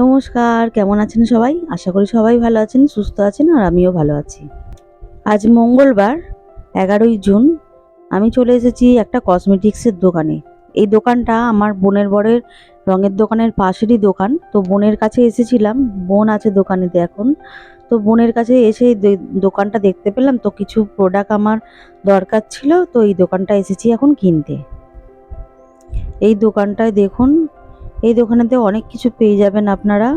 নমস্কার, কেমন আছেন সবাই? আশা করি সবাই ভালো আছেন, সুস্থ আছেন, আর আমিও ভালো আছি। আজ মঙ্গলবার, এগারোই জুন, আমি চলে এসেছি একটা কসমেটিক্সের দোকানে। এই দোকানটা আমার বোনের বরের রঙের দোকানের পাশেরই দোকান। তো বোনের কাছে এসেছিলাম, বোন আছে দোকানেতে এখন। তো বোনের কাছে এসে দোকানটা দেখতে পেলাম, তো কিছু প্রোডাক্ট আমার দরকার ছিল, তো এই দোকানটা এসেছি এখন কিনতে। এই দোকানটায় দেখুন এই দোকানেতে অনেক কিছু পেয়ে যাবেন আপনারা।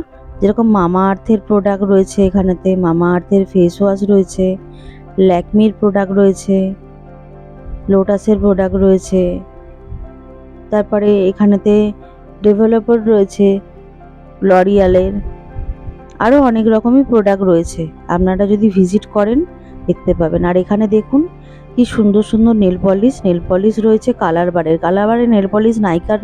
যেরকম মামা আর্থের প্রোডাক্ট রয়েছে এখানেতে, মামা আর্থের ফেস ওয়াশ রয়েছে, ল্যাকমির প্রোডাক্ট রয়েছে, লোটাসের প্রোডাক্ট রয়েছে। তারপরে এখানেতে ডেভেলপার রয়েছে লরিয়ালের আরও অনেক রকমই প্রোডাক্ট রয়েছে। আপনারা যদি ভিজিট করেন, দেখতে পাবেন। আর এখানে দেখুন কি সুন্দর সুন্দর নেল পলিশ নেল পলিশ রয়েছে কালার বারের কালার বারের নেল পলিশ নাইকার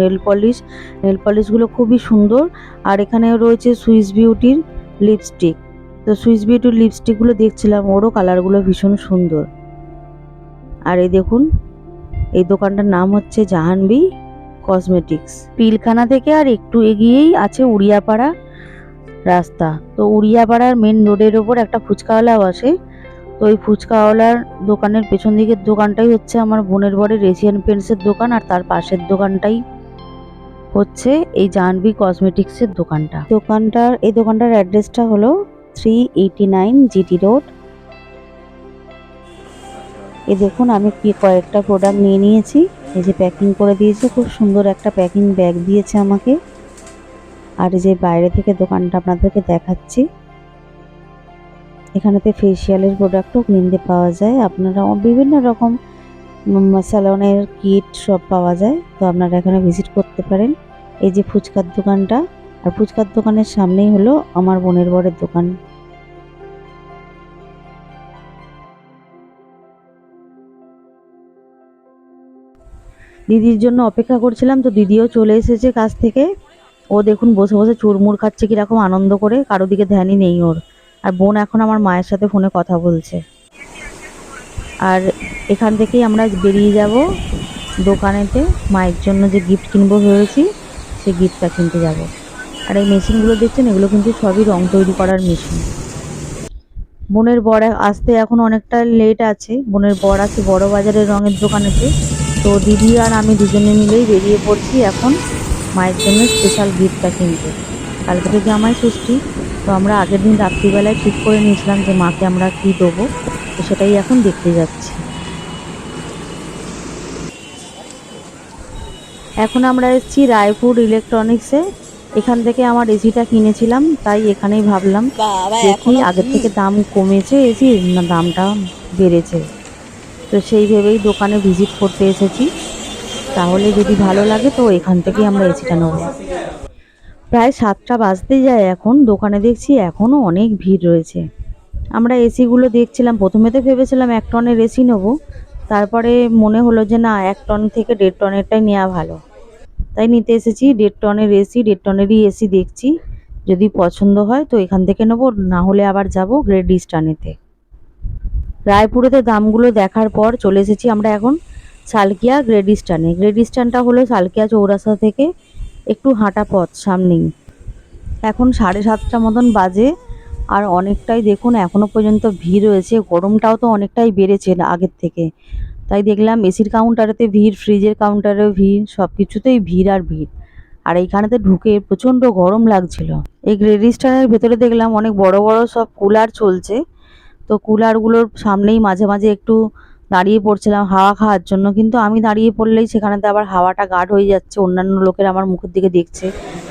নেল পলিশ নেল পলিশগুলো খুবই সুন্দর। আর এখানে রয়েছে সুইস বিউটির লিপস্টিক তো সুইস বিউটির লিপস্টিকগুলো দেখছিলাম, ওরও কালারগুলো ভীষণ সুন্দর। আর এই দেখুন, এই দোকানটার নাম হচ্ছে জাহানবি কসমেটিক্স পিলখানা থেকে আর একটু এগিয়েই আছে উড়িয়াপাড়া রাস্তা। তো উড়িয়াপাড়ার মেন রোডের ওপর একটা ফুচকাওয়ালা বসে তো ওই ফুচকাওয়ালার দোকানের পেছন দিকের দোকানটাই হচ্ছে আমার বোনের বরের এশিয়ান পেন্টসের দোকান আর তার পাশের দোকানটাই হচ্ছে এই জাহ্নবী কসমেটিক্সের দোকানটা। দোকানটার, এই দোকানটার অ্যাড্রেসটা হলো three eighty nine GT road এ দেখুন, আমি কি কয়েকটা প্রোডাক্ট নিয়ে নিয়েছি। এই যে প্যাকিং করে দিয়েছে, খুব সুন্দর একটা প্যাকিং ব্যাগ দিয়েছে আমাকে। আর এই যে বাইরে থেকে দোকানটা আপনাদেরকে দেখাচ্ছি। এখানেতে ফেসিয়ালের প্রোডাক্টও কিনতে পাওয়া যায়। আপনারা বিভিন্ন রকম স্যালনের কিট সব পাওয়া যায়। তো আপনারা এখানে ভিজিট করতে পারেন। এই যে ফুচকার দোকানটা, আর ফুচকার দোকানের সামনেই হলো আমার বোনের বরের দোকান। দিদির জন্য অপেক্ষা করছিলাম, তো দিদিও চলে এসেছে কাছ থেকে। ও দেখুন বসে বসে চুরমুর খাচ্ছে, কীরকম আনন্দ করে। কারও দিকে ধ্যানই নেই ওর। আর বোন এখন আমার মায়ের সাথে ফোনে কথা বলছে। আর এখান থেকেই আমরা বেরিয়ে যাব দোকানেতে। মায়ের জন্য যে গিফট কিনবো ভেবেছি, সেই গিফটটা কিনতে যাব। আর এই মেশিনগুলো দেখছেন, এগুলো কিন্তু সবই রং তৈরি করার মেশিন। বোনের বর আসতে এখন অনেকটা লেট আছে। বোনের বর আছে বড় বাজারের রঙের দোকানেতে। তো দিদি আর আমি দুজনে মিলেই বেরিয়ে পড়ছি এখন মায়ের জন্য স্পেশাল গিফটটা কিনতে। কালকে থেকে আমায় ষষ্ঠী। তো আমরা আগের দিন রাত্রিবেলায় ঠিক করে নিয়েছিলাম যে মাকে আমরা কী দেবো তো সেটাই এখন দেখতে যাচ্ছি। এখন আমরা এসেছি রায়পুর ইলেকট্রনিক্সে এখান থেকে আমার এসিটা কিনেছিলাম তাই এখানেই ভাবলাম দেখি আগের থেকে দাম কমেছে এসি না দামটা বেড়েছে। তো সেই ভেবেই দোকানে ভিজিট করতে এসেছি। তাহলে যদি ভালো লাগে তো এখান থেকেই আমরা এসিটা নেব। প্রায় সাতটা বাজতে যায় এখন। দোকানে দেখছি এখনও অনেক ভিড় রয়েছে। আমরা এসিগুলো দেখছিলাম। প্রথমে তো ভেবেছিলাম এক টনের এসি নেব। তারপরে মনে হলো যে না, এক টন থেকে দেড় টনেরটাই নেওয়া ভালো। তাই নিতে এসেছি। দেড় টনের এসি, দেড় টনেরই এসি দেখছি। যদি পছন্দ হয় তো এখান থেকে নেব। না হলে আবার যাব গ্রেট ইস্টার্নেতে রায়পুরেতে দামগুলো দেখার পর চলে এসেছি আমরা এখন সালকিয়া গ্রেট ইস্টানে গ্রেট ইস্টানটা হলো সালকিয়া চৌরাস্তা থেকে একটু হাঁটা পথ সামনেই। এখন সাড়ে সাতটা মতন বাজে, আর অনেকটাই দেখুন এখনও পর্যন্ত ভিড় রয়েছে। গরমটাও তো অনেকটাই বেড়েছে আগের থেকে। তাই দেখলাম এসির কাউন্টারেতে ভিড় ফ্রিজের কাউন্টারেও ভিড় সব কিছুতেই ভিড় আর ভিড়। আর এইখানেতে ঢুকে প্রচণ্ড গরম লাগছিল। এই গ্রেডিস্টানের ভেতরে দেখলাম অনেক বড় বড় সব কুলার চলছে। তো কুলারগুলোর সামনেই মাঝে মাঝে একটু দাঁড়িয়ে পড়ছিলাম হাওয়া খাওয়ার জন্য, কিন্তু আমি দাঁড়িয়ে পড়লেই সেখানেতে আবার হাওয়াটা গাঢ় হয়ে যাচ্ছে, অন্যান্য লোকের আমার মুখের দিকে দেখছে।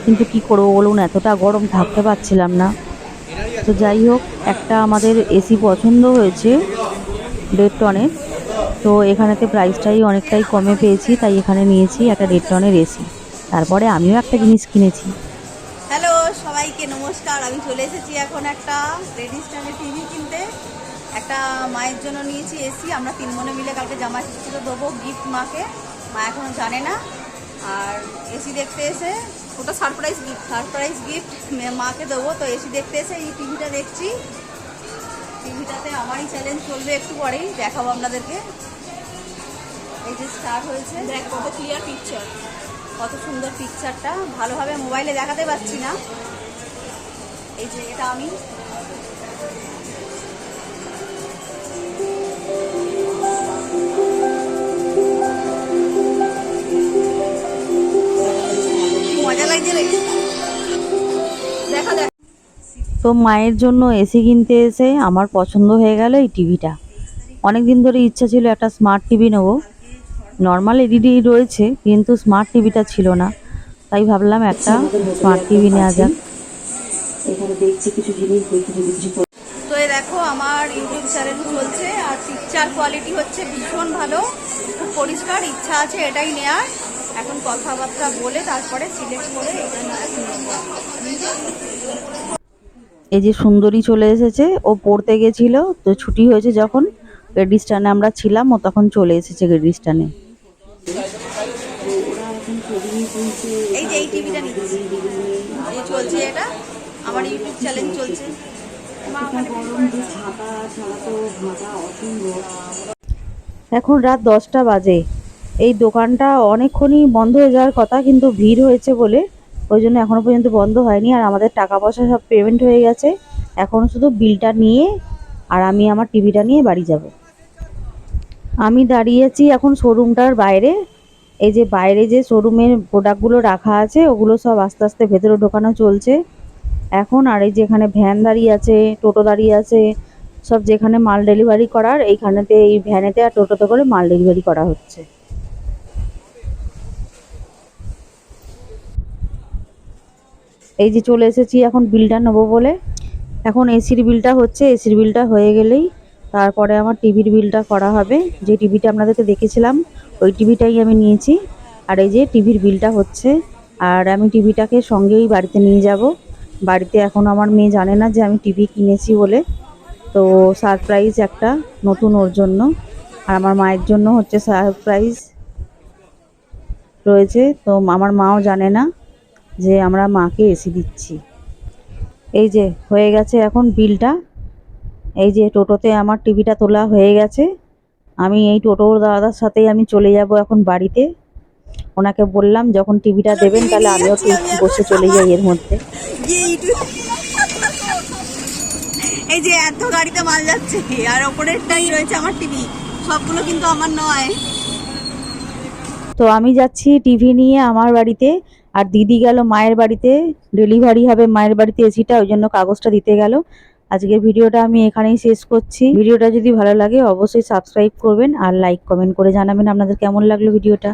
কিন্তু কি করব বলুন, এতটা গরম থাকতে পারছিলাম না। তো যাই হোক, একটা আমাদের এসি পছন্দ হয়েছে দেড় টনের তো এখানেতে প্রাইসটাই অনেকটাই কমে পেয়েছি, তাই এখানে নিয়েছি একটা দেড় টনের এসি। তারপরে আমিও একটা জিনিস কিনেছি। হ্যালো সবাইকে নমস্কার। আমি চলে এসেছি এখন একটা স্ট্যান্ডের টিভি কিনতে। একটা মায়ের জন্য নিয়েছি এসি আমরা তিন বোনে মিলে কালকে জামা ষষ্ঠীতে দেবো গিফট মাকে। মা এখনও জানে না। আর এসি দেখতে এসে ওটা সারপ্রাইজ গিফট সারপ্রাইজ গিফট মাকে দেবো। তো এসি দেখতে এসে এই টিভিটা দেখছি। টিভিটাতে আমারই চ্যালেঞ্জ চলবে একটু পরেই দেখাবো আপনাদেরকে। এই যে স্টার্ট হয়েছে। দেখ কত ক্লিয়ার পিকচার কত সুন্দর পিকচারটা ভালোভাবে মোবাইলে দেখাতে পারছি না। এই যে এটা আমি। তো মায়ের জন্য এসি কিনতে এসে আমার পছন্দ হয়ে গেল এই টিভিটা। অনেক দিন ধরে ইচ্ছা ছিল একটা স্মার্ট টিভি নেব। নর্মাল এলইডি রয়েছে কিন্তু স্মার্ট টিভিটা ছিল না। তাই ভাবলাম একটা স্মার্ট টিভি নেওয়া যাক। এখানে দেখছি কিছু জিনিস দেখছি যদি কিছু তো এই দেখো আমার ইউটিউব চ্যানেল চলছে আর পিকচার কোয়ালিটি হচ্ছে ভীষণ ভালো। খুব পরিষ্কার ইচ্ছা আছে এটাই নেয়ার। এখন কথাবার্তা বলে তারপরে সিলেক্ট করে এই যে সুন্দরী চলে এসেছে ও পড়তে গেছিল তো ছুটি হয়েছে যখন রেডিস্টানে আমরা ছিলাম ও তখন চলে এসেছে রেডিস্টানে এই যে এই টিভিটা নিচ্ছি। এই চলছে এটা আমার ইউটিউব চ্যানেল চলছে। এখন রাত দশটা বাজে। এই দোকানটা অনেকক্ষণই বন্ধ হয়ে যাওয়ার কথা, কিন্তু ভিড় হয়েছে বলে ওই জন্য এখনও পর্যন্ত বন্ধ হয়নি। আর আমাদের টাকা পয়সা সব পেমেন্ট হয়ে গেছে। এখন শুধু বিলটা নিয়ে আর আমি আমার টিভিটা নিয়ে বাড়ি যাব। আমি দাঁড়িয়েছি এখন শোরুমটার বাইরে। এই যে বাইরে যে শোরুমের প্রোডাক্টগুলো রাখা আছে, ওগুলো সব আস্তে আস্তে ভেতরে ঢোকানো চলছে। এখন আর এই যে এখানে ভ্যান দাঁড়িয়ে আছে, টোটো দাঁড়িয়ে আছে, সব যেখানে মাল ডেলিভারি করার, এইখানেতে, এই ভ্যানেতে আর টোটোতে করে মাল ডেলিভারি করা হচ্ছে। এই যে চলে এসেছি এখন বিলটা নেব বলে। এখন এসির বিলটা হচ্ছে, এসির বিলটা হয়ে গেলেই তারপরে আমার টিভির বিলটা করা হবে। যে টিভিটা আপনাদেরকে দেখেছিলাম, ওই টিভিটাই আমি নিয়েছি। আর এই যে টিভির বিলটা হচ্ছে, আর আমি টিভিটাকে সঙ্গেই বাড়িতে নিয়ে যাব। বাড়িতে এখন আমার মেয়ে জানে না যে আমি টিভি কিনেছি বলে। তো সারপ্রাইজ একটা নতুন ওর জন্য। আর আমার মায়ের জন্য হচ্ছে সারপ্রাইজ রয়েছে। তো আমার মাও জানে না যে আমরা মাকে এসি দিচ্ছি। এই যে, হয়ে গেছে এখন বিলটা। এই যে, টোটোতে আমার টিভিটা তোলা হয়ে গেছে। আমি এই টোটোর দাদার সাথেই আমি চলে যাব এখন বাড়িতে। ওনাকে বললাম, যখন টিভিটা দেবেন, তাহলে আমিও বসে চলে যাই এর মধ্যে। এই যে, এত গাড়িতে মাল যাচ্ছে, আর ওপরেরটাই রয়েছে আমার টিভি। সবগুলো কিন্তু আমার নয়। তো আমি যাচ্ছি টিভি নিয়ে আমার বাড়িতে, আর দিদি গেল মায়ের বাড়িতে ডেলিভারি হবে মায়ের বাড়িতে এসিটা ওই জন্য কাগজটা দিতে গেল। আজকের ভিডিওটা আমি এখানেই শেষ করছি। ভিডিওটা যদি ভালো লাগে, অবশ্যই সাবস্ক্রাইব করবেন আর লাইক কমেন্ট করে জানাবেন আপনাদের কেমন লাগল ভিডিওটা।